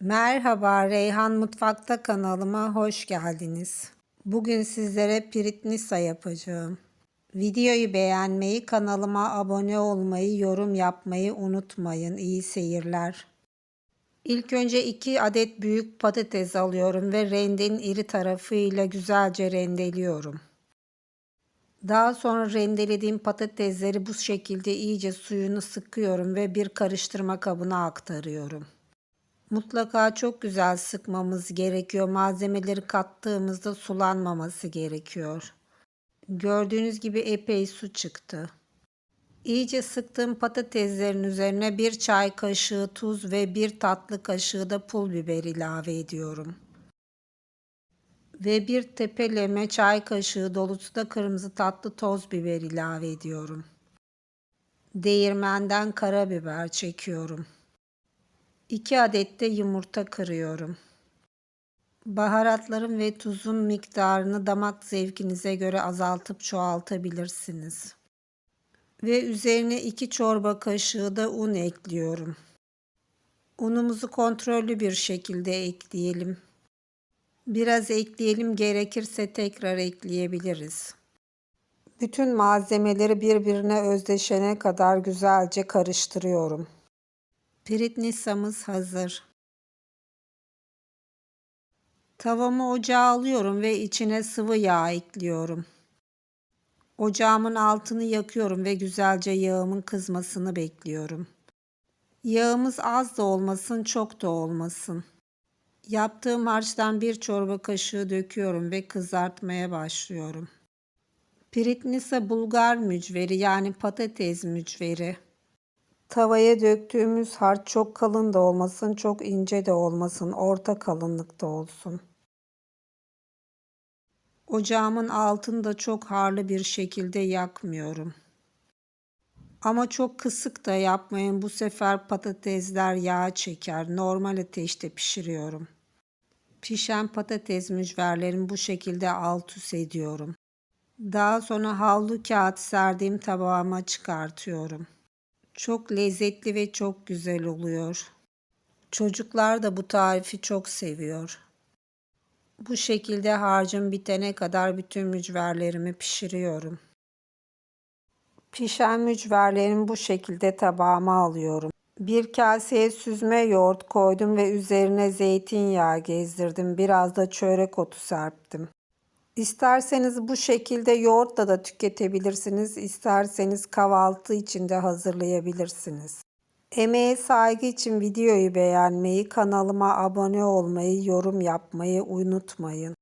Merhaba Reyhan Mutfakta kanalıma hoş geldiniz. Bugün sizlere piritnisa yapacağım. Videoyu beğenmeyi, kanalıma abone olmayı, yorum yapmayı unutmayın. İyi seyirler. İlk önce 2 adet büyük patates alıyorum ve rendenin iri tarafıyla güzelce rendeliyorum. Daha sonra rendelediğim patatesleri bu şekilde iyice suyunu sıkıyorum ve bir karıştırma kabına aktarıyorum. Mutlaka çok güzel sıkmamız gerekiyor. Malzemeleri kattığımızda sulanmaması gerekiyor. Gördüğünüz gibi epey su çıktı. İyice sıktığım patateslerin üzerine bir çay kaşığı tuz ve bir tatlı kaşığı da pul biber ilave ediyorum. Ve bir tepeleme çay kaşığı dolusu da kırmızı tatlı toz biber ilave ediyorum. Değirmenden karabiber çekiyorum. 2 adet de yumurta kırıyorum. Baharatların ve tuzun miktarını damak zevkinize göre azaltıp çoğaltabilirsiniz. Ve üzerine 2 çorba kaşığı da un ekliyorum. Unumuzu kontrollü bir şekilde ekleyelim. Biraz ekleyelim gerekirse tekrar ekleyebiliriz. Bütün malzemeleri birbirine özdeşene kadar güzelce karıştırıyorum. Piritnisamız hazır. Tavamı ocağa alıyorum ve içine sıvı yağ ekliyorum. Ocağımın altını yakıyorum ve güzelce yağımın kızmasını bekliyorum. Yağımız az da olmasın, çok da olmasın. Yaptığım harçtan bir çorba kaşığı döküyorum ve kızartmaya başlıyorum. Piritnisa bulgar mücveri yani patates mücveri. Tavaya döktüğümüz harç çok kalın da olmasın, çok ince de olmasın, orta kalınlıkta olsun. Ocağımın altını da çok harlı bir şekilde yakmıyorum. Ama çok kısık da yapmayın. Bu sefer patatesler yağ çeker. Normal ateşte pişiriyorum. Pişen patates mücverlerimi bu şekilde alt üst ediyorum. Daha sonra havlu kağıt serdiğim tabağıma çıkartıyorum. Çok lezzetli ve çok güzel oluyor. Çocuklar da bu tarifi çok seviyor. Bu şekilde harcım bitene kadar bütün mücverlerimi pişiriyorum. Pişen mücverlerimi bu şekilde tabağıma alıyorum. Bir kaseye süzme yoğurt koydum ve üzerine zeytinyağı gezdirdim. Biraz da çörek otu serptim. İsterseniz bu şekilde yoğurtla da tüketebilirsiniz. İsterseniz kahvaltı için de hazırlayabilirsiniz. Emeğe saygı için videoyu beğenmeyi, kanalıma abone olmayı, yorum yapmayı unutmayın.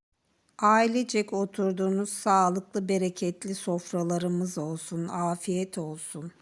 Ailecek oturduğunuz sağlıklı, bereketli sofralarımız olsun. Afiyet olsun.